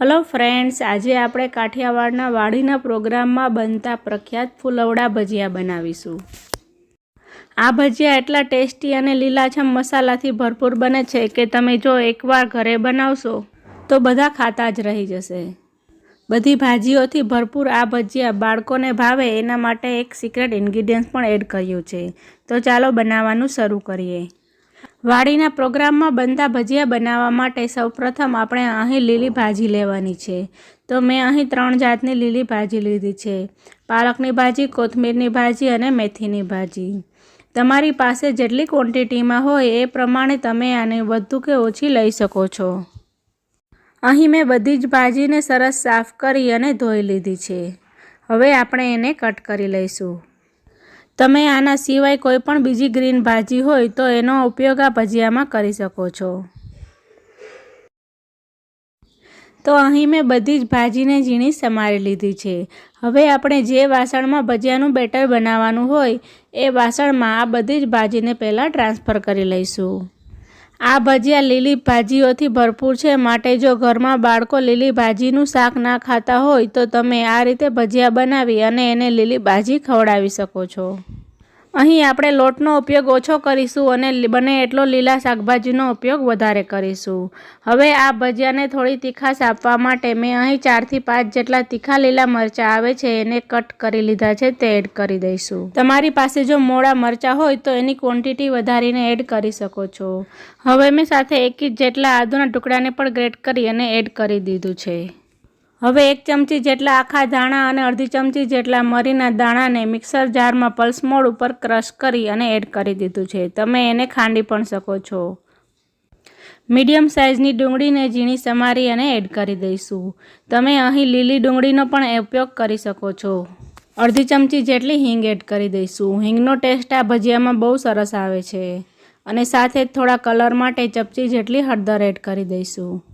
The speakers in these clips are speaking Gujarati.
હલો ફ્રેન્ડ્સ, આજે આપણે કાઠિયાવાડના વાડીના પ્રોગ્રામમાં બનતા પ્રખ્યાત ફુલવડા ભજીયા બનાવીશું. આ ભજીયા એટલા ટેસ્ટી અને લીલાછમ મસાલાથી ભરપૂર બને છે કે તમે જો એકવાર ઘરે બનાવશો, તો બધા ખાતા જ રહી જશે. બધી ભાજીઓથી ભરપૂર આ ભજીયા બાળકોને ભાવે, એના માટે એક સિક્રેટ ઇન્ગ્રીડિયન્ટ પણ એડ કર્યું છે. તો ચાલો બનાવવાનું શરૂ કરીએ. વાડીના પ્રોગ્રામમાં બનતા ભજીયા બનાવવા માટે સૌપ્રથમ આપણે અહીં લીલી ભાજી લેવાની છે. તો મેં અહીં ત્રણ જાતની લીલી ભાજી લીધી છે. પાલકની ભાજી, કોથમીરની ભાજી અને મેથીની ભાજી. તમારી પાસે જેટલી ક્વોન્ટિટીમાં હોય એ પ્રમાણે તમે આને વધુ કે ઓછી લઈ શકો છો. અહીં મેં બધી જ ભાજીને સરસ સાફ કરી અને ધોઈ લીધી છે. હવે આપણે એને કટ કરી લઈશું. તમે આના સિવાય કોઈ પણ બીજી ગ્રીન ભાજી હોય તો એનો ઉપયોગ આ ભજીયામાં કરી શકો છો. તો અહીં મેં બધી જ ભાજીને ઝીણી સમારી લીધી છે. હવે આપણે જે વાસણમાં ભજીયાનું બેટર બનાવવાનું હોય એ વાસણમાં આ બધી જ ભાજીને પહેલાં ટ્રાન્સફર કરી લઈશું. આ ભજીયા લીલી ભાજીઓથી ભરપૂર છે. માટે જો ઘરમાં બાળકો લીલી ભાજીનું શાક ના ખાતા હોય તો તમે આ રીતે ભજીયા બનાવી અને એને લીલી ભાજી ખવડાવી શકો છો. અહીં આપણે લોટનો ઉપયોગ ઓછો કરીશું અને બને એટલો લીલા શાકભાજીનો ઉપયોગ વધારે કરીશું. હવે આ ભજીયાને થોડી તીખાશ આપવા માટે મેં અહીં ચારથી પાંચ જેટલા તીખા લીલા મરચાં આવે છે, એને કટ કરી લીધા છે, તે એડ કરી દઈશું. તમારી પાસે જો મોડા મરચાં હોય તો એની ક્વોન્ટિટી વધારીને એડ કરી શકો છો. હવે મેં સાથે એક ઇંચ જેટલા આદુના ટુકડાને પણ ગ્રેટ કરી અને એડ કરી દીધું છે. હવે એક ચમચી જેટલા આખા ધાણા અને અડધી ચમચી જેટલા મરીના દાણાને મિક્સર જારમાં પલ્સ મોડ ઉપર ક્રશ કરી અને એડ કરી દીધું છે. તમે એને ખાંડી પણ શકો છો. મીડિયમ સાઇઝની ડુંગળીને ઝીણી સમારી અને એડ કરી દઈશું. તમે અહીં લીલી ડુંગળીનો પણ ઉપયોગ કરી શકો છો. અડધી ચમચી જેટલી હિંગ એડ કરી દઈશું. હિંગનો ટેસ્ટ આ ભજીયામાં બહુ સરસ આવે છે. અને સાથે થોડા કલર માટે ચપચી જેટલી હળદર એડ કરી દઈશું.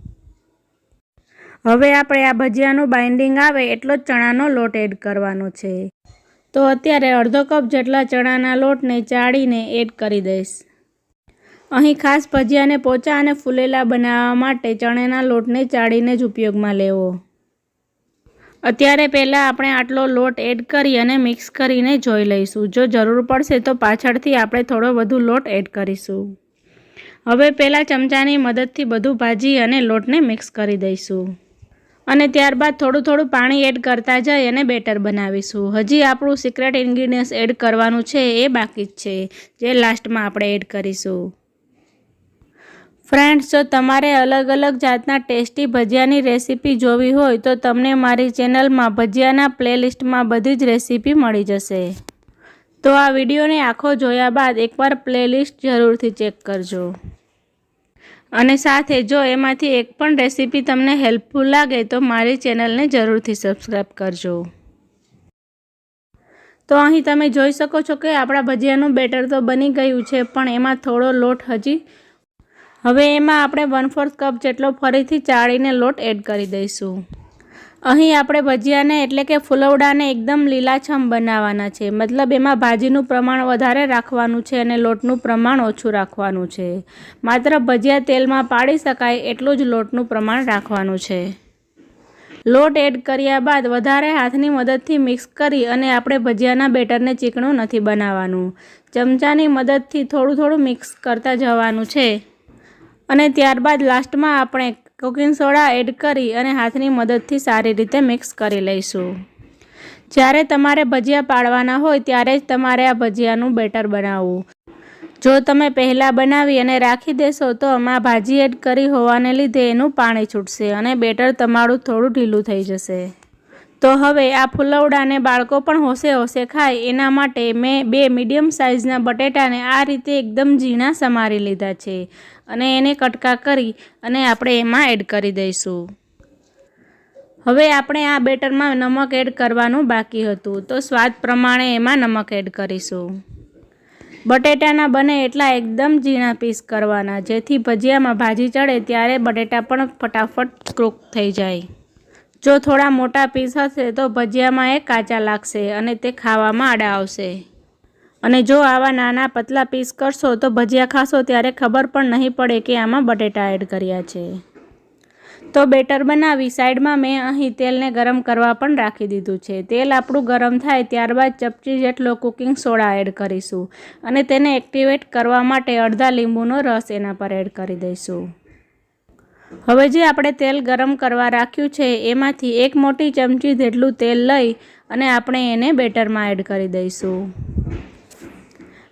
હવે આપણે આ ભજીયાનું બાઇન્ડિંગ આવે એટલો જ ચણાનો લોટ એડ કરવાનો છે. તો અત્યારે અડધો કપ જેટલા ચણાના લોટને ચાળીને એડ કરી દઈશ. અહીં ખાસ ભજીયાને પોચા અને ફૂલેલા બનાવવા માટે ચણાના લોટને ચાળીને જ ઉપયોગમાં લેવો. અત્યારે પહેલાં આપણે આટલો લોટ એડ કરી અને મિક્સ કરીને જોઈ લઈશું. જો જરૂર પડશે તો પાછળથી આપણે થોડો વધુ લોટ એડ કરીશું. હવે પહેલાં ચમચાની મદદથી બધું ભાજી અને લોટને મિક્સ કરી દઈશું. અને ત્યારબાદ થોડું થોડું પાણી એડ કરતા જઈ અને બેટર બનાવીશું. હજી આપણું સિક્રેટ ઇન્ગ્રીડિયન્ટ્સ એડ કરવાનું છે, એ બાકી જ છે, જે લાસ્ટમાં આપણે એડ કરીશું. ફ્રેન્ડ્સ જો તમારે અલગ અલગ જાતના ટેસ્ટી ભજીયાની રેસીપી જોવી હોય, તો તમને મારી ચેનલમાં ભજીયાના પ્લેલિસ્ટમાં બધી જ રેસીપી મળી જશે. તો આ વિડીયોને આખો જોયા બાદ એકવાર પ્લેલિસ્ટ જરૂરથી ચેક કરજો. અને સાથે જો એમાંથી એક પણ રેસીપી તમને હેલ્પફુલ લાગે તો મારી ચેનલને જરૂરથી સબસ્ક્રાઈબ કરજો. તો અહીં તમે જોઈ શકો છો કે આપણા ભજીયાનું બેટર તો બની ગયું છે, પણ એમાં થોડો લોટ હજી. હવે એમાં આપણે વન ફોર્થ કપ જેટલો ફરીથી ચાળીને લોટ એડ કરી દઈશું. અહીં આપણે ભજીયાને એટલે કે ફુલવડાને એકદમ લીલાછમ બનાવવાના છે. મતલબ એમાં ભાજીનું પ્રમાણ વધારે રાખવાનું છે અને લોટનું પ્રમાણ ઓછું રાખવાનું છે. માત્ર ભજીયા તેલમાં પાડી શકાય એટલું જ લોટનું પ્રમાણ રાખવાનું છે. લોટ એડ કર્યા બાદ વધારે હાથની મદદથી મિક્સ કરી અને આપણે ભજીયાના બેટરને ચીકણું નથી બનાવવાનું. ચમચાની મદદથી થોડું થોડું મિક્સ કરતા જવાનું છે. અને ત્યારબાદ લાસ્ટમાં આપણે કુકિંગ સોડા એડ કરી અને હાથની મદદથી સારી રીતે મિક્સ કરી લઈશું. જ્યારે તમારે ભજીયા પાડવાના હોય ત્યારે જ તમારે આ ભજીયાનું બેટર બનાવવું. જો તમે પહેલાં બનાવી અને રાખી દેશો તો આમાં ભાજી એડ કરી હોવાને લીધે એનું પાણી છૂટશે અને બેટર તમારું થોડું ઢીલું થઈ જશે. તો હવે આ ફુલવડાને બાળકો પણ હોશે હોશે ખાય. એના માટે મેં બે મીડિયમ સાઇઝના બટેટાને આ રીતે એકદમ ઝીણા સમારી લીધા છે અને એને કટકા કરી અને આપણે એમાં એડ કરી દઈશું. હવે આપણે આ બેટરમાં નમક એડ કરવાનું બાકી હતું. તો સ્વાદ પ્રમાણે એમાં નમક એડ કરીશું. બટેટાના બને એટલા એકદમ ઝીણા પીસ કરવાના. જેથી ભજીયામાં ભાજી ચડે ત્યારે બટેટા પણ ફટાફટ ક્રૂક થઈ જાય. જો થોડા મોટા પીસ હશે તો ભજીયામાં એ કાચા લાગશે અને તે ખાવામાં આડા આવશે. અને જો આવા નાના પતલા પીસ કરશો તો ભજીયા ખાશો ત્યારે ખબર પણ નહીં પડે કે આમાં બટેટા એડ કર્યા છે. તો બેટર બનાવી સાઈડમાં મેં અહીં તેલને ગરમ કરવા પણ રાખી દીધું છે. તેલ આપણું ગરમ થાય ત્યારબાદ ચપચી જેટલો કુકિંગ સોડા એડ કરીશું અને તેને એક્ટિવેટ કરવા માટે અડધા લીંબુનો રસ એના પર એડ કરી દઈશું. હવે જે આપણે તેલ ગરમ કરવા રાખ્યું છે, એમાંથી એક મોટી ચમચી જેટલું તેલ લઈ અને આપણે એને બેટરમાં એડ કરી દઈશું.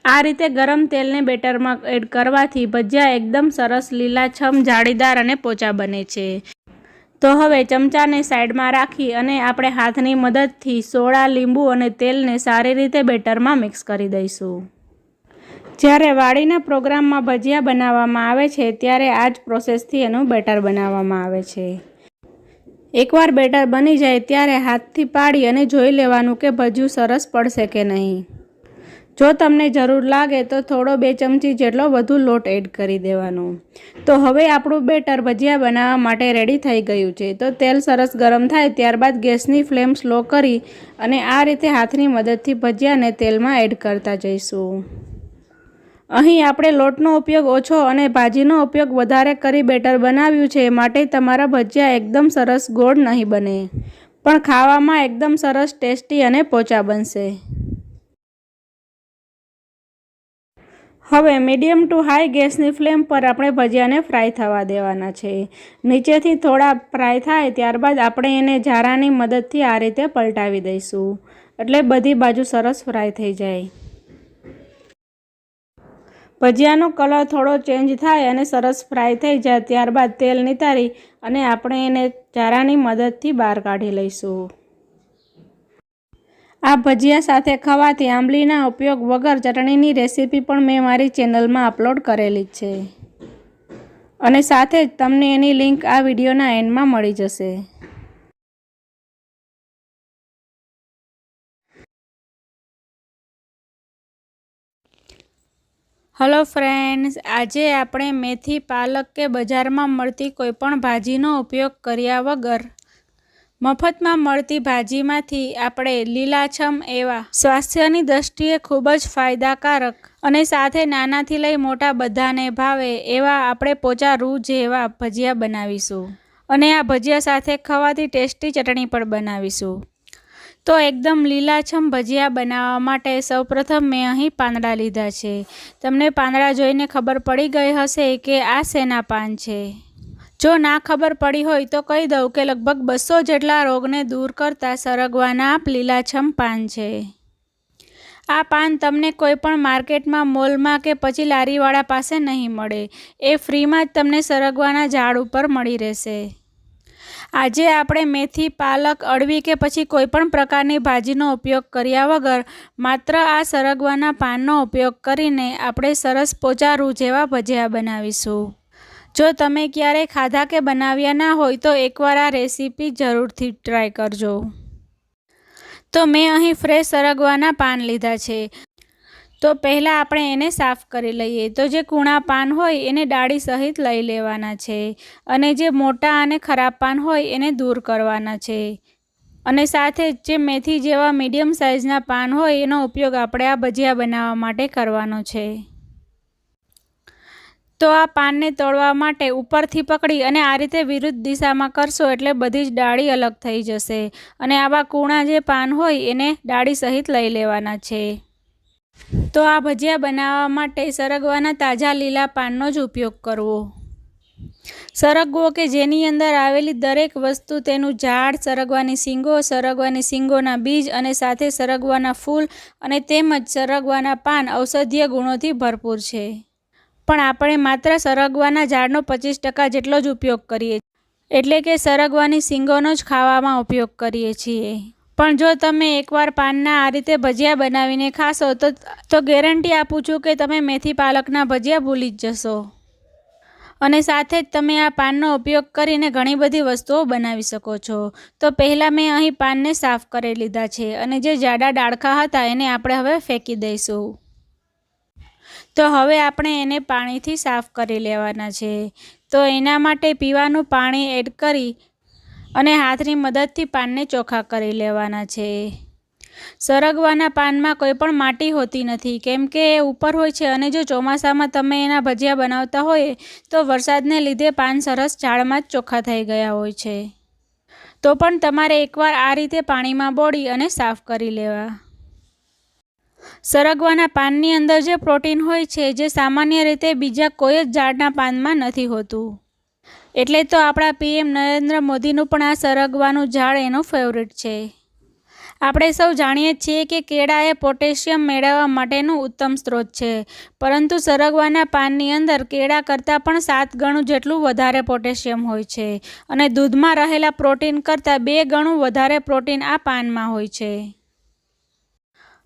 આ રીતે ગરમ તેલને બેટરમાં એડ કરવાથી ભજીયા એકદમ સરસ લીલાછમ, જાળીદાર અને પોચા બને છે. તો હવે ચમચાને સાઈડમાં રાખી અને આપણે હાથની મદદથી સોડા, લીંબુ અને તેલને સારી રીતે બેટરમાં મિક્સ કરી દઈશું. જ્યારે વાડીના પ્રોગ્રામમાં ભજીયા બનાવવામાં આવે છે, ત્યારે આ જ પ્રોસેસથી એનું બેટર બનાવવામાં આવે છે. એકવાર બેટર બની જાય, ત્યારે હાથથી પાડી અને જોઈ લેવાનું કે ભજીયું સરસ પડશે કે નહીં. જો તમને જરૂર લાગે, તો થોડો બે ચમચી જેટલો વધુ લોટ એડ કરી દેવાનો. તો હવે આપણું બેટર ભજીયા બનાવવા માટે રેડી થઈ ગયું છે. તો તેલ સરસ ગરમ થાય, ત્યારબાદ ગેસની ફ્લેમ સ્લો કરી અને આ રીતે હાથની મદદથી ભજીયાને તેલમાં એડ કરતા જઈશું. અહીં આપણે લોટનો ઉપયોગ ઓછો અને ભાજીનો ઉપયોગ વધારે કરી બેટર બનાવ્યું છે માટે તમારા ભજીયા એકદમ સરસ ગોળ નહીં બને. પણ ખાવામાં એકદમ સરસ ટેસ્ટી અને પોચા બનશે. હવે મીડિયમ ટુ હાઈ ગેસની ફ્લેમ પર આપણે ભજીયાને ફ્રાય થવા દેવાના છે. નીચેથી થોડા ફ્રાય થાય ત્યારબાદ આપણે એને ઝારાની મદદથી આ રીતે પલટાવી દઈશું. એટલે બધી બાજુ સરસ ફ્રાય થઈ જાય. ભજીયાનો કલર થોડો ચેન્જ થાય અને સરસ ફ્રાય થઈ જાય, ત્યારબાદ તેલ નિતારી અને આપણે એને ચારાની મદદથી બહાર કાઢી લઈશું. આ ભજીયા સાથે ખવાથી આંબલીના ઉપયોગ વગર ચટણીની રેસીપી પણ મેં મારી ચેનલમાં અપલોડ કરેલી છે. અને સાથે જ તમને એની લિંક આ વિડીયોના એન્ડમાં મળી જશે. હલો ફ્રેન્ડ્સ, આજે આપણે મેથી પાલક કે બજારમાં મળતી કોઈપણ ભાજીનો ઉપયોગ કર્યા વગર. મફતમાં મળતી ભાજીમાંથી આપણે લીલાછમ એવા સ્વાસ્થ્યની દ્રષ્ટિએ ખૂબ જ ફાયદાકારક અને સાથે નાનાથી લઈ મોટા બધાને ભાવે એવા આપણે પોચા રૂ જેવા ભજીયા બનાવીશું. અને આ ભજીયા સાથે ખવાતી ટેસ્ટી ચટણી પણ બનાવીશું. તો એકદમ લીલાછમ ભજીયા બનાવવા માટે સૌપ્રથમ મેં અહીં પાંદડા લીધા છે. તમને પાંદડા જોઈને ખબર પડી ગઈ હશે કે આ શેના પાન છે. જો ના ખબર પડી હોય તો કહી દઉં કે લગભગ બસો જેટલા રોગને દૂર કરતા સરગવાના લીલાછમ પાન છે. આ પાન તમને કોઈ પણ માર્કેટમાં, મોલમાં કે પછી લારીવાળા પાસે નહીં મળે. એ ફ્રીમાં જ તમને સરગવાના ઝાડ ઉપર મળી રહેશે. આજે આપણે મેથી, પાલક, અળવી કે પછી કોઈપણ પ્રકારની ભાજીનો ઉપયોગ કર્યા વગર માત્ર આ સરગવાના પાનનો ઉપયોગ કરીને આપણે સરસ પોચારું જેવા ભજીયા બનાવીશું. જો તમે ક્યારેય ખાધા કે બનાવ્યા ના હોય તો એકવાર આ રેસીપી જરૂરથી ટ્રાય કરજો. તો મેં અહીં ફ્રેશ સરગવાના પાન લીધા છે. તો પહેલાં આપણે એને સાફ કરી લઈએ. તો જે કૂણા પાન હોય એને ડાળી સહિત લઈ લેવાના છે અને જે મોટા અને ખરાબ પાન હોય એને દૂર કરવાના છે. અને સાથે જ જે મેથી જેવા મીડિયમ સાઇઝના પાન હોય એનો ઉપયોગ આપણે આ ભજીયા બનાવવા માટે કરવાનો છે. તો આ પાનને તોડવા માટે ઉપરથી પકડી અને આ રીતે વિરુદ્ધ દિશામાં કરશો એટલે બધી જ ડાળી અલગ થઈ જશે અને આવા કૂણા જે પાન હોય એને ડાળી સહિત લઈ લેવાના છે. તો આ ભજીયા બનાવવા માટે સરગવાના તાજા લીલા પાનનો જ ઉપયોગ કરવો. સરગવો કે જેની અંદર આવેલી દરેક વસ્તુ તેનું ઝાડ, સરગવાની સિંગો સરગવાની સિંગોના બીજ અને સાથે સરગવાના ફૂલ અને તેમજ સરગવાના પાન ઔષધીય ગુણોથી ભરપૂર છે. પણ આપણે માત્ર સરગવાના ઝાડનો પચીસ ટકા જેટલો જ ઉપયોગ કરીએ એટલે કે સરગવાની સિંગોનો જ ખાવામાં ઉપયોગ કરીએ છીએ. પણ જો તમે એકવાર પાનના આ રીતે ભજીયા બનાવીને ખાશો, તો તો ગેરંટી આપું છું કે તમે મેથી પાલકના ભજીયા ભૂલી જ જશો. અને સાથે જ તમે આ પાનનો ઉપયોગ કરીને ઘણી બધી વસ્તુઓ બનાવી શકો છો. તો પહેલાં મેં અહીં પાનને સાફ કરી લીધા છે અને જે જાડા ડાળખા હતા એને આપણે હવે ફેંકી દઈશું. તો હવે આપણે એને પાણીથી સાફ કરી લેવાના છે. તો એના માટે પીવાનું પાણી એડ કરી અને હાથની મદદથી પાનને ચોખ્ખા કરી લેવાના છે. સરગવાના પાનમાં કોઈ પણ માટી હોતી નથી. કેમ કે એ ઉપર હોય છે અને જો ચોમાસામાં તમે એના ભજીયા બનાવતા હોય, તો વરસાદને લીધે પાન સરસ ઝાડમાં જ ચોખ્ખા થઈ ગયા હોય છે. તો પણ તમારે એકવાર આ રીતે પાણીમાં બોળી અને સાફ કરી લેવા. સરગવાના પાનની અંદર જે પ્રોટીન હોય છે, જે સામાન્ય રીતે બીજા કોઈ જ ઝાડના પાનમાં નથી હોતું. એટલે તો આપણા પીએમ નરેન્દ્ર મોદીનું પણ આ સરગવાનું ઝાડ એનું ફેવરિટ છે. આપણે સૌ જાણીએ છીએ કે કેળા એ પોટેશિયમ મેળવવા માટેનું ઉત્તમ સ્ત્રોત છે. પરંતુ સરગવાના પાનની અંદર કેળા કરતાં પણ સાત ગણું જેટલું વધારે પોટેશિયમ હોય છે અને દૂધમાં રહેલા પ્રોટીન કરતાં બે ગણું વધારે પ્રોટીન આ પાનમાં હોય છે.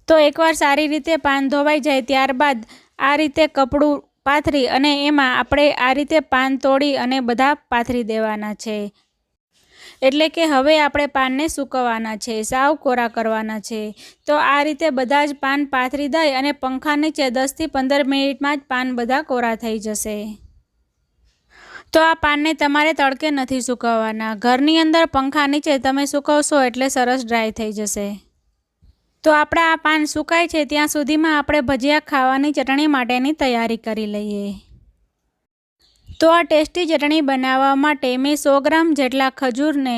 તો એકવાર સારી રીતે પાન ધોવાઈ જાય ત્યારબાદ આ રીતે કપડું પાથરી અને એમાં આપણે આ રીતે પાન તોડી અને બધા પાથરી દેવાના છે. એટલે કે હવે આપણે પાનને સૂકવવાના છે, સાવ કોરા કરવાના છે. તો આ રીતે બધા જ પાન પાથરી દઈ અને પંખા નીચે દસથી પંદર મિનિટમાં જ પાન બધા કોરા થઈ જશે. તો આ પાનને તમારે તડકે નથી સૂકવવાના. ઘરની અંદર પંખા નીચે તમે સૂકવશો એટલે સરસ ડ્રાય થઈ જશે. તો આપણા આ પાન સુકાય છે, ત્યાં સુધીમાં આપણે ભજીયા ખાવાની ચટણી માટેની તૈયારી કરી લઈએ. તો આ ટેસ્ટી ચટણી બનાવવા માટે મેં સો ગ્રામ જેટલા ખજૂરને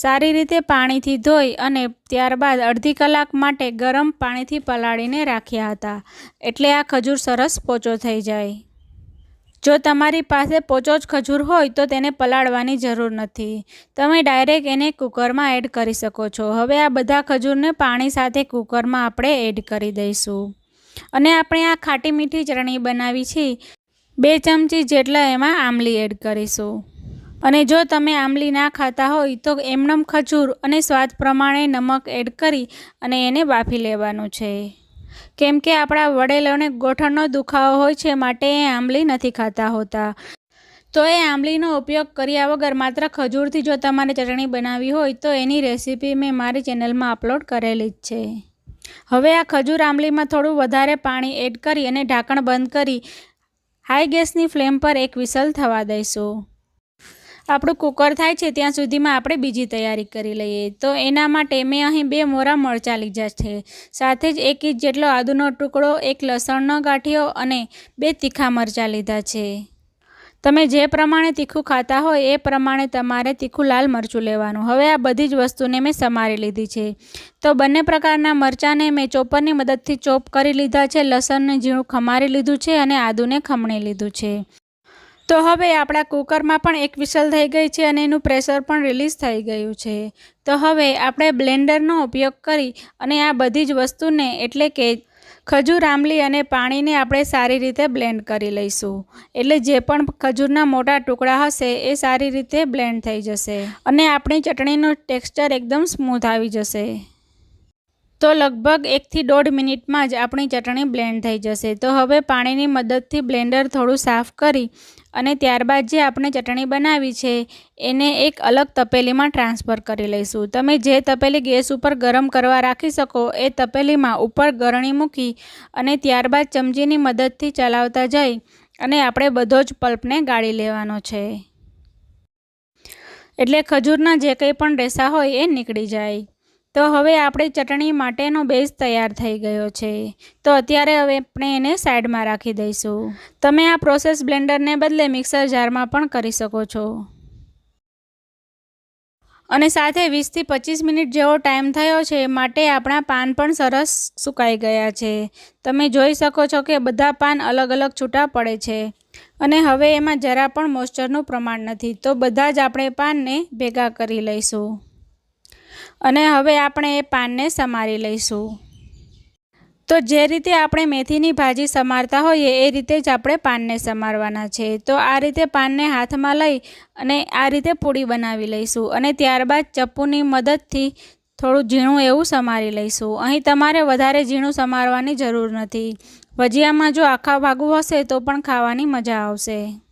સારી રીતે પાણીથી ધોઈ અને ત્યારબાદ અડધી કલાક માટે ગરમ પાણીથી પલાળીને રાખ્યા હતા. એટલે આ ખજૂર સરસ પોચો થઈ જાય. જો તમારી પાસે પોચો જ ખજૂર હોય તો તેને પલાળવાની જરૂર નથી. તમે ડાયરેક્ટ એને કુકરમાં એડ કરી શકો છો. હવે આ બધા ખજૂરને પાણી સાથે કુકરમાં આપણે એડ કરી દઈશું. અને આપણે આ ખાટી મીઠી ચટણી બનાવી છે. બે ચમચી જેટલા એમાં આમલી એડ કરીશું. અને જો તમે આમલી ના ખાતા હોય તો એમનમ ખજૂર અને સ્વાદ પ્રમાણે નમક એડ કરી અને એને બાફી લેવાનું છે. કેમ કે આપણા વડેલોને ગોઠણનો દુખાવો હોય છે માટે એ આમલી નથી ખાતા હોતા. તો એ આંબલીનો ઉપયોગ કર્યા વગર માત્ર ખજૂરથી જો તમારે ચટણી બનાવવી હોય તો એની રેસીપી મેં મારી ચેનલમાં અપલોડ કરેલી જ છે. હવે આ ખજૂર આંબલીમાં થોડું વધારે પાણી એડ કરી અને ઢાંકણ બંધ કરી હાઈ ગેસની ફ્લેમ પર એક વિસલ થવા દઈશું. આપણું કુકર થાય છે ત્યાં સુધીમાં આપણે બીજી તૈયારી કરી લઈએ. તો એના માટે મેં અહીં બે મોરા મરચાં લીધા છે. સાથે જ એક ઇંચ જેટલો આદુનો ટુકડો, એક લસણનો ગાંઠિયો અને બે તીખા મરચાં લીધા છે. તમે જે પ્રમાણે તીખું ખાતા હોય એ પ્રમાણે તમારે તીખું લાલ મરચું લેવાનું. હવે આ બધી જ વસ્તુને મેં સમારી લીધી છે. તો બંને પ્રકારના મરચાંને મેં ચોપરની મદદથી ચોપ કરી લીધા છે, લસણને ઝીણું ખમારી લીધું છે અને આદુને ખમણી લીધું છે. તો હવે આપણા કુકરમાં પણ એક વિસલ થઈ ગઈ છે અને એનું પ્રેશર પણ રિલીઝ થઈ ગયું છે. તો હવે આપણે બ્લેન્ડરનો ઉપયોગ કરી અને આ બધી જ વસ્તુને એટલે કે ખજૂર, આંબલી અને પાણીને આપણે સારી રીતે બ્લેન્ડ કરી લઈશું. એટલે જે પણ ખજૂરના મોટા ટુકડા હશે એ સારી રીતે બ્લેન્ડ થઈ જશે અને આપણી ચટણીનું ટેક્સચર એકદમ સ્મૂથ આવી જશે. તો લગભગ એકથી દોઢ મિનિટમાં જ આપણી ચટણી બ્લેન્ડ થઈ જશે. તો હવે પાણીની મદદથી બ્લેન્ડર થોડું સાફ કરી અને ત્યારબાદ જે આપણે ચટણી બનાવી છે, એને એક અલગ તપેલીમાં ટ્રાન્સફર કરી લઈશું. તમે જે તપેલી ગેસ ઉપર ગરમ કરવા રાખી શકો, એ તપેલીમાં ઉપર ગરણી મૂકી અને ત્યારબાદ ચમચીની મદદથી ચલાવતા જઈ અને આપણે બધો જ પલ્પને ગાળી લેવાનો છે. એટલે ખજૂરના જે કંઈ પણ રેસા હોય એ નીકળી જાય. તો હવે આપણે ચટણી માટેનો બેઝ તૈયાર થઈ ગયો છે. તો અત્યારે હવે આપણે એને સાઈડમાં રાખી દઈશું. તમે આ પ્રોસેસ બ્લેન્ડરને બદલે મિક્સર જારમાં પણ કરી શકો છો. અને સાથે વીસથી પચીસ મિનિટ જેવો ટાઈમ થયો છે માટે આપણા પાન પણ સરસ સુકાઈ ગયા છે. તમે જોઈ શકો છો કે બધા પાન અલગ અલગ છૂટા પડે છે. અને હવે એમાં જરા પણ મોઇસ્ચરનું પ્રમાણ નથી, તો બધા જ આપણે પાનને ભેગા કરી લઈશું. અને હવે આપણે એ પાનને સમારી લઈશું. તો જે રીતે આપણે મેથીની ભાજી સમારતા હોઈએ એ રીતે જ આપણે પાનને સમારવાના છે. તો આ રીતે પાનને હાથમાં લઈ અને આ રીતે પૂડી બનાવી લઈશું અને ત્યારબાદ ચપ્પુની મદદથી થોડું ઝીણું એવું સમારી લઈશું. અહીં તમારે વધારે ઝીણું સમારવાની જરૂર નથી. ભજીયામાં જો આખા ભાગું હશે તો પણ ખાવાની મજા આવશે.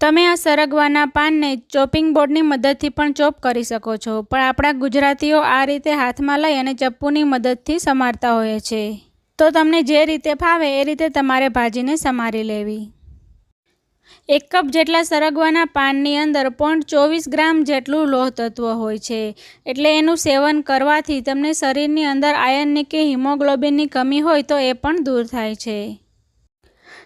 તમે આ સરગવાના પાનને ચોપિંગ બોર્ડની મદદથી પણ ચોપ કરી શકો છો, પણ આપણા ગુજરાતીઓ આ રીતે હાથમાં લઈ અને ચપ્પુની મદદથી સમારતા હોય છે. તો તમને જે રીતે ફાવે એ રીતે તમારે ભાજીને સમારી લેવી. એક કપ જેટલા સરગવાના પાનની અંદર પોઈન્ટ ચોવીસ ગ્રામ જેટલું લોહ તત્વ હોય છે, એટલે એનું સેવન કરવાથી તમને શરીરની અંદર આયર્નની કે હિમોગ્લોબિનની કમી હોય તો એ પણ દૂર થાય છે.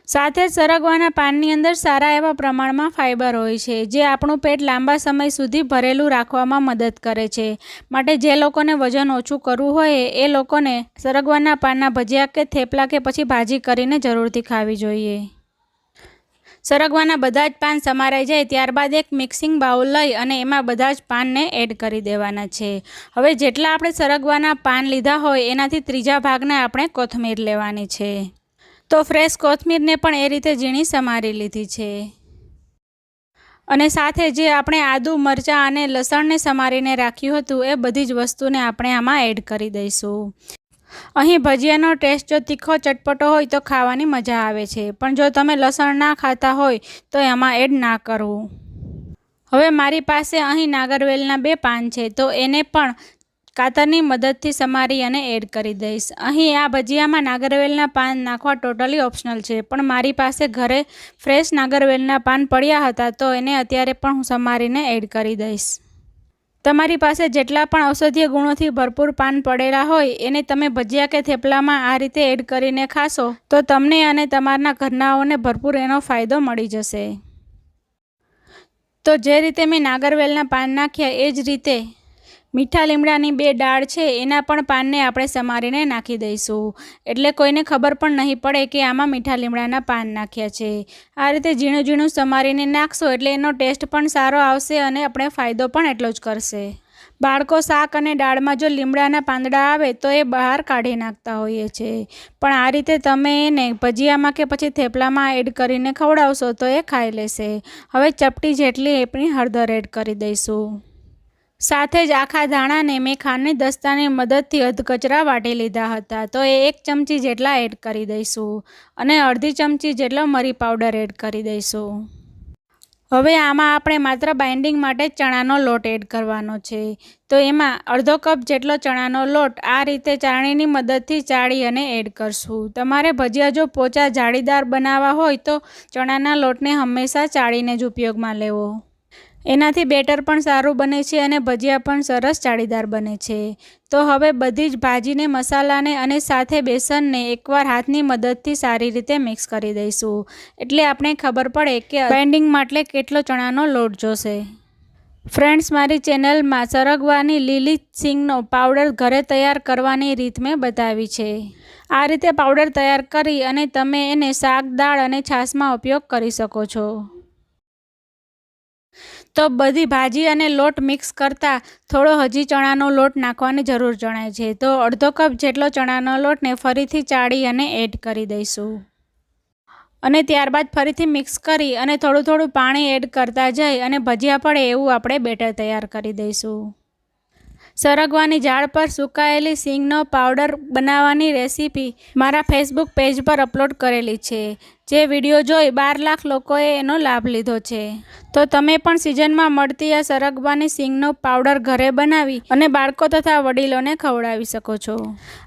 સાથે જ સરગવાના પાનની અંદર સારા એવા પ્રમાણમાં ફાઇબર હોય છે, જે આપણું પેટ લાંબા સમય સુધી ભરેલું રાખવામાં મદદ કરે છે. માટે જે લોકોને વજન ઓછું કરવું હોય, એ લોકોને સરગવાના પાનના ભજીયા કે થેપલા કે પછી ભાજી કરીને જરૂરથી ખાવી જોઈએ. સરગવાના બધા જ પાન સમારાઈ જાય ત્યારબાદ એક મિક્સિંગ બાઉલ લઈ અને એમાં બધા જ પાનને એડ કરી દેવાના છે. હવે જેટલા આપણે સરગવાના પાન લીધા હોય, એનાથી ત્રીજા ભાગને આપણે કોથમીર લેવાની છે. તો ફ્રેશ કોથમીરને પણ એ રીતે ઝીણી સમારી લીધી છે. અને સાથે જે આપણે આદુ, મરચાં અને લસણને સમારીને રાખ્યું હતું, એ બધી જ વસ્તુને આપણે આમાં એડ કરી દઈશું. અહીં ભજીયાનો ટેસ્ટ જો તીખો ચટપટો હોય તો ખાવાની મજા આવે છે, પણ જો તમે લસણ ના ખાતા હોય તો એમાં એડ ના કરવું. હવે મારી પાસે અહીં નાગરવેલના બે પાન છે, તો એને પણ કાતરની મદદથી સમારી અને એડ કરી દઈશ. અહીં આ ભજીયામાં નાગરવેલના પાન નાખવા ટોટલી ઓપ્શનલ છે, પણ મારી પાસે ઘરે ફ્રેશ નાગરવેલના પાન પડ્યા હતા, તો એને અત્યારે પણ હું સમારીને એડ કરી દઈશ. તમારી પાસે જેટલા પણ ઔષધીય ગુણોથી ભરપૂર પાન પડેલા હોય, એને તમે ભજીયા કે થેપલામાં આ રીતે એડ કરીને ખાશો, તો તમને અને તમારના ઘરનાઓને ભરપૂર એનો ફાયદો મળી જશે. તો જે રીતે મેં નાગરવેલના પાન નાખ્યા, એ જ રીતે મીઠા લીમડાની બે ડાળ છે, એના પણ પાનને આપણે સમારીને નાખી દઈશું. એટલે કોઈને ખબર પણ નહીં પડે કે આમાં મીઠા લીમડાના પાન નાખ્યા છે. આ રીતે ઝીણું ઝીણું સમારીને નાખશો એટલે એનો ટેસ્ટ પણ સારો આવશે અને આપણે ફાયદો પણ એટલો જ કરશે. બાળકો શાક અને દાળમાં જો લીમડાના પાંદડા આવે તો એ બહાર કાઢી નાખતા હોઈએ છે. પણ આ રીતે તમે એને ભજીયામાં કે પછી થેપલામાં એડ કરીને ખવડાવશો તો એ ખાઈ લેશે. હવે ચપટી જેટલી એપની હળદર એડ કરી દઈશું. સાથે જ આખા ધાણાને મેં ખાંડની દસ્તાની મદદથી અધકચરા વાટી લીધા હતા. તો એ એક ચમચી જેટલા એડ કરી દઈશું અને અડધી ચમચી જેટલો મરી પાવડર એડ કરી દઈશું. હવે આમાં આપણે માત્ર બાઇન્ડિંગ માટે ચણાનો લોટ એડ કરવાનો છે. તો એમાં અડધો કપ જેટલો ચણાનો લોટ આ રીતે ચાળણીની મદદથી ચાળી અને એડ કરશું. તમારે ભજીયા જો પોચા જાળીદાર બનાવવા હોય તો ચણાના લોટને હંમેશા ચાળીને જ ઉપયોગમાં લેવો. એનાથી બેટર પણ સારું બને છે અને ભજીયા પણ સરસ જાળીદાર બને છે. તો હવે બધી જ ભાજીને, મસાલાને અને સાથે બેસનને એકવાર હાથની મદદથી સારી રીતે મિક્સ કરી દઈશું. એટલે આપણે ખબર પડે કે બાઇન્ડિંગ માટે કેટલો ચણાનો લોટ જોશે. ફ્રેન્ડ્સ, મારી ચેનલમાં સરગવાની લીલી સિંગનો પાવડર ઘરે તૈયાર કરવાની રીત મેં બતાવી છે. આ રીતે પાવડર તૈયાર કરી અને તમે એને શાક, દાળ અને છાશમાં ઉપયોગ કરી શકો છો. તો બધી ભાજી અને લોટ મિક્સ કરતાં થોડો હજી ચણાનો લોટ નાખવાની જરૂર જણાય છે. તો અડધો કપ જેટલો ચણાનો લોટને ફરીથી ચાળી અને એડ કરી દઈશું. અને ત્યારબાદ ફરીથી મિક્સ કરી અને થોડું થોડું પાણી એડ કરતા જઈ અને ભજીયા પડે એવું આપણે બેટર તૈયાર કરી દઈશું. સરગવાની ઝાડ પર સુકાયેલી સિંગનો પાવડર બનાવવાની રેસીપી મારા ફેસબુક પેજ પર અપલોડ કરેલી છે. જે વીડિયો જોઈ બાર લાખ લોકોએ એનો લાભ લીધો છે. તો તમે પણ સિઝનમાં મળતી આ સરગવાની સિંગનો પાવડર ઘરે બનાવી અને બાળકો તથા વડીલોને ખવડાવી શકો છો.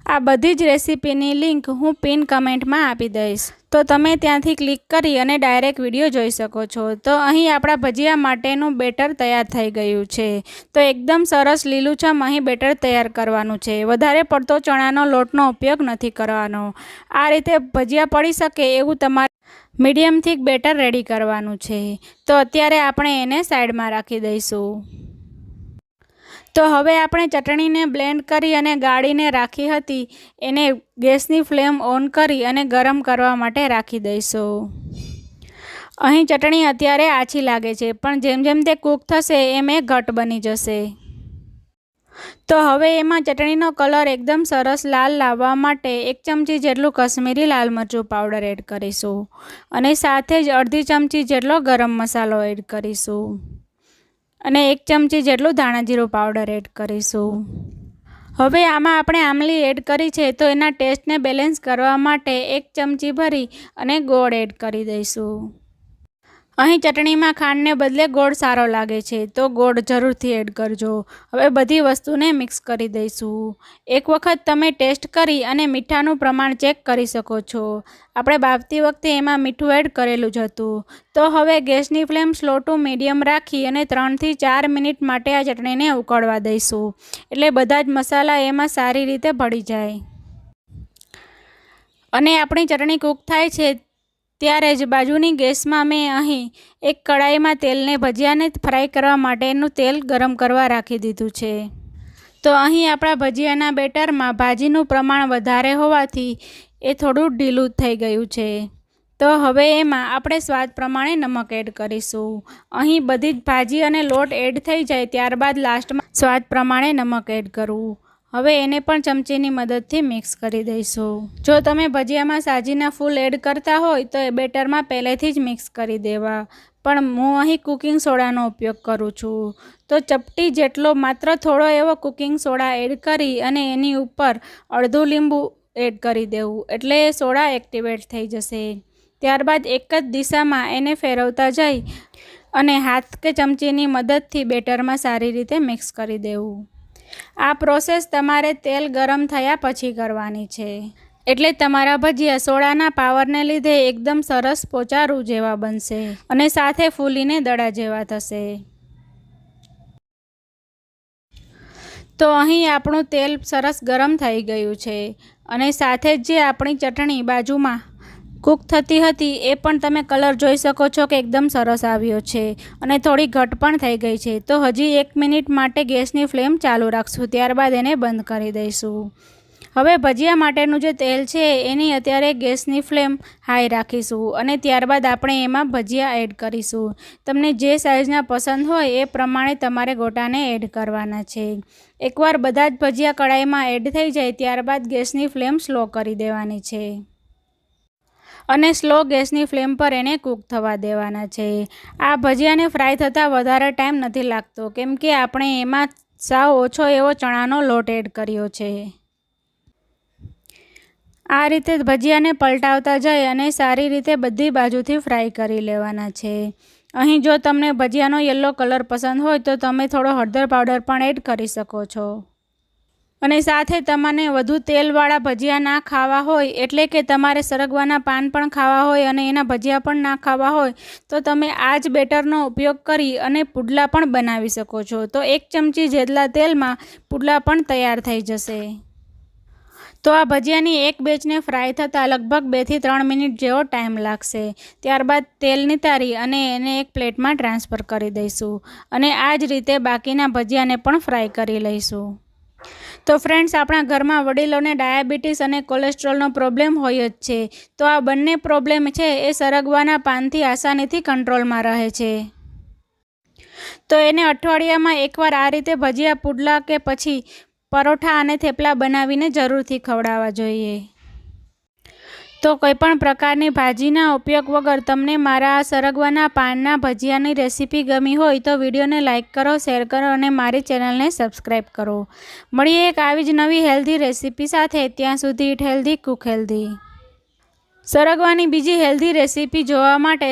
આ બધી જ રેસીપીની લિંક હું પિન કમેન્ટમાં આપી દઈશ. તો તમે ત્યાંથી ક્લિક કરી અને ડાયરેક્ટ વીડિયો જોઈ શકો છો. તો અહીં આપણા ભજીયા માટેનું બેટર તૈયાર થઈ ગયું છે. તો એકદમ સરસ લીલુંછમ અહીં બેટર તૈયાર કરવાનું છે. વધારે પડતો ચણાનો લોટનો ઉપયોગ નથી કરવાનો. આ રીતે ભજીયા પડી શકે એવું તમારે મીડિયમ થીક બેટર રેડી કરવાનું છે. તો અત્યારે આપણે એને સાઈડમાં રાખી દઈશું. તો હવે આપણે ચટણીને બ્લેન્ડ કરી અને ગાળીને રાખી હતી, એને ગેસની ફ્લેમ ઓન કરી અને ગરમ કરવા માટે રાખી દઈશું. અહીં ચટણી અત્યારે આછી લાગે છે, પણ જેમ જેમ તે કૂક થશે, એમ એ ઘટ બની જશે. તો હવે એમાં ચટણીનો કલર એકદમ સરસ લાલ લાવવા માટે એક ચમચી જેટલું કશ્મીરી લાલ મરચું પાવડર એડ કરીશું. અને સાથે જ અડધી ચમચી જેટલો ગરમ મસાલો એડ કરીશું. અને એક ચમચી જેટલું ધાણાજીરું પાવડર એડ કરીશું. હવે આમાં આપણે આમલી એડ કરી છે તો એના ટેસ્ટને બેલેન્સ કરવા માટે એક ચમચી ભરી અને ગોળ એડ કરી દઈશું. અહીં ચટણીમાં ખાંડને બદલે ગોળ સારો લાગે છે, તો ગોળ જરૂરથી એડ કરજો. હવે બધી વસ્તુને મિક્સ કરી દઈશું. એક વખત તમે ટેસ્ટ કરી અને મીઠાનું પ્રમાણ ચેક કરી શકો છો. આપણે બાફતી વખતે એમાં મીઠું એડ કરેલું જ હતું. તો હવે ગેસની ફ્લેમ સ્લો ટુ મીડિયમ રાખી અને ત્રણથી ચાર મિનિટ માટે આ ચટણીને ઉકળવા દઈશું. એટલે બધા જ મસાલા એમાં સારી રીતે ભળી જાય. અને આપણી ચટણી કૂક થાય છે ત્યારે જ બાજુની ગેસમાં મેં અહીં એક કડાઈમાં તેલને ભજીયાને ફ્રાય કરવા માટેનું તેલ ગરમ કરવા રાખી દીધું છે. તો અહીં આપણા ભજીયાના બેટરમાં ભાજીનું પ્રમાણ વધારે હોવાથી એ થોડું ઢીલું થઈ ગયું છે. તો હવે એમાં આપણે સ્વાદ પ્રમાણે નમક એડ કરીશું. અહીં બધી જ ભાજી અને લોટ એડ થઈ જાય ત્યારબાદ લાસ્ટમાં સ્વાદ પ્રમાણે નમક એડ કરવું હવે એને પણ ચમચીની મદદથી મિક્સ કરી દઈશું. જો તમે ભજીયામાં સાજીના ફૂલ એડ કરતા હોય તો એ બેટરમાં પહેલેથી જ મિક્સ કરી દેવા. પણ હું અહીં કુકિંગ સોડાનો ઉપયોગ કરું છું. તો ચપટી જેટલો માત્ર થોડો એવો કુકિંગ સોડા એડ કરી અને એની ઉપર અડધું લીંબુ એડ કરી દેવું. એટલે એ સોડા એક્ટિવેટ થઈ જશે. ત્યારબાદ એક જ દિશામાં એને ફેરવતા જઈ અને હાથ કે ચમચીની મદદથી બેટરમાં સારી રીતે મિક્સ કરી દેવું. આ પ્રોસેસ તમારે તેલ ગરમ થયા પછી કરવાની છે. એટલે તમારા ભજીયા સોડાના પાવરને લીધે એકદમ સરસ પોચારું જેવા બનશે અને સાથે ફૂલીને દડા જેવા થશે. તો અહીં આપણું તેલ સરસ ગરમ થઈ ગયું છે અને સાથે જ જે આપણી ચટણી બાજુમાં કૂક થતી હતી એ પણ તમે કલર જોઈ શકો છો કે એકદમ સરસ આવ્યો છે અને થોડી ઘટ પણ થઈ ગઈ છે. તો હજી એક મિનિટ માટે ગેસની ફ્લેમ ચાલુ રાખશું, ત્યારબાદ એને બંધ કરી દઈશું. હવે ભજીયા માટેનું જે તેલ છે એની અત્યારે ગેસની ફ્લેમ હાઈ રાખીશું અને ત્યારબાદ આપણે એમાં ભજીયા એડ કરીશું. તમને જે સાઇઝના પસંદ હોય એ પ્રમાણે તમારે ગોટાને એડ કરવાના છે. એકવાર બધા જ ભજીયા કડાઈમાં એડ થઈ જાય, ત્યારબાદ ગેસની ફ્લેમ સ્લો કરી દેવાની છે. અને સ્લો ગેસની ફ્લેમ પર એને કૂક થવા દેવાના છે. આ ભજીયાને ફ્રાય થતાં વધારે ટાઈમ નથી લાગતો, કેમ કે આપણે એમાં સાવ ઓછો એવો ચણાનો લોટ એડ કર્યો છે. આ રીતે ભજીયાને પલટાવતા જઈ અને સારી રીતે બધી બાજુથી ફ્રાય કરી લેવાના છે. અહીં જો તમને ભજીયાનો યલો કલર પસંદ હોય તો તમે થોડો હળદર પાવડર પણ એડ કરી શકો છો. અને સાથે તમને વધુ તેલવાળા ભજીયા ના ખાવા હોય, એટલે કે તમારે સરગવાના પાન પણ ખાવા હોય અને એના ભજીયા પણ ના ખાવા હોય, તો તમે આ જ બેટરનો ઉપયોગ કરી અને પુડલા પણ બનાવી શકો છો. તો એક ચમચી જેટલા તેલમાં પુડલા પણ તૈયાર થઈ જશે. તો આ ભજીયાની એક બેચને ફ્રાય થતાં લગભગ બેથી ત્રણ મિનિટ જેવો ટાઈમ લાગશે. ત્યારબાદ તેલ નિતારી અને એને એક પ્લેટમાં ટ્રાન્સફર કરી દઈશું અને આ જ રીતે બાકીના ભજીયાને પણ ફ્રાય કરી લઈશું. તો ફ્રેન્ડ્સ આપણા ઘરમાં વડીલોને ડાયાબિટીસ અને કોલેસ્ટ્રોલનો પ્રોબ્લેમ હોય જ છે. તો આ બંને પ્રોબ્લેમ છે એ સરગવાના પાનથી આસાનીથી કંટ્રોલમાં રહે છે. તો એને અઠવાડિયામાં એકવાર આ રીતે ભજીયા પુડલા કે પછી પરોઠા અને થેપલા બનાવીને જરૂરથી ખવડાવવા જોઈએ. તો કોઈપણ પ્રકારની ભાજીના ઉપયોગ વગર તમને મારા સરગવાના પાનના ભજીયાની રેસીપી ગમી હોય તો વિડીયોને લાઇક કરો, શેર કરો અને મારી ચેનલને સબસ્ક્રાઈબ કરો. મળીએ એક આવી જ નવી હેલ્ધી રેસીપી સાથે. ત્યાં સુધી ઇટ હેલ્ધી, કુક હેલ્ધી. સરગવાની બીજી હેલ્ધી રેસીપી જોવા માટે